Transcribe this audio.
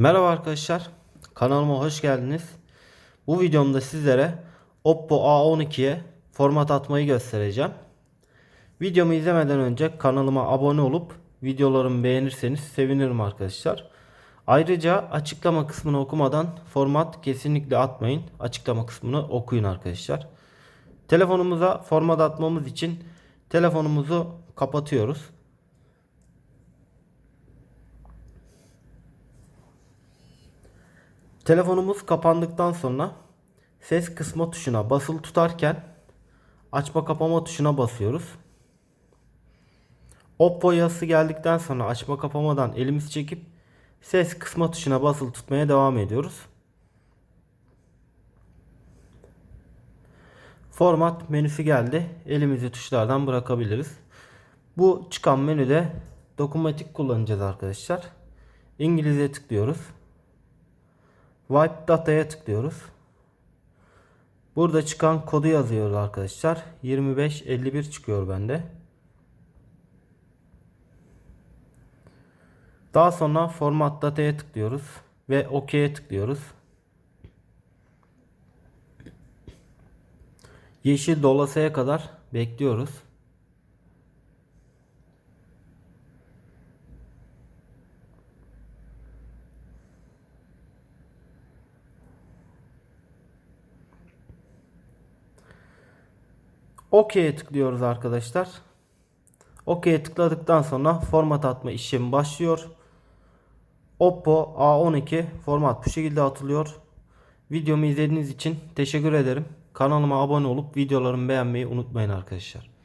Merhaba arkadaşlar. Kanalıma hoş geldiniz. Bu videomda sizlere Oppo A12'ye format atmayı göstereceğim. Videomu izlemeden önce kanalıma abone olup videolarımı beğenirseniz sevinirim arkadaşlar. Ayrıca açıklama kısmını okumadan format kesinlikle atmayın. Açıklama kısmını okuyun arkadaşlar. Telefonumuza format atmamız için telefonumuzu kapatıyoruz. Telefonumuz kapandıktan sonra ses kısma tuşuna basılı tutarken açma kapama tuşuna basıyoruz. Oppo yazısı geldikten sonra açma kapamadan elimizi çekip ses kısma tuşuna basılı tutmaya devam ediyoruz. Format menüsü geldi. Elimizi tuşlardan bırakabiliriz. Bu çıkan menüde dokunmatik kullanacağız arkadaşlar. İngilizce tıklıyoruz. Wipe Data'ya tıklıyoruz. Burada çıkan kodu yazıyoruz arkadaşlar. 2551 çıkıyor bende. Daha sonra Format Data'ya tıklıyoruz ve OK'ye tıklıyoruz. Yeşil dolasıya kadar bekliyoruz. OK'ye tıklıyoruz arkadaşlar. OK'ye tıkladıktan sonra format atma işlemi başlıyor. Oppo A12 format bu şekilde atılıyor. Videomu izlediğiniz için teşekkür ederim. Kanalıma abone olup videolarımı beğenmeyi unutmayın arkadaşlar.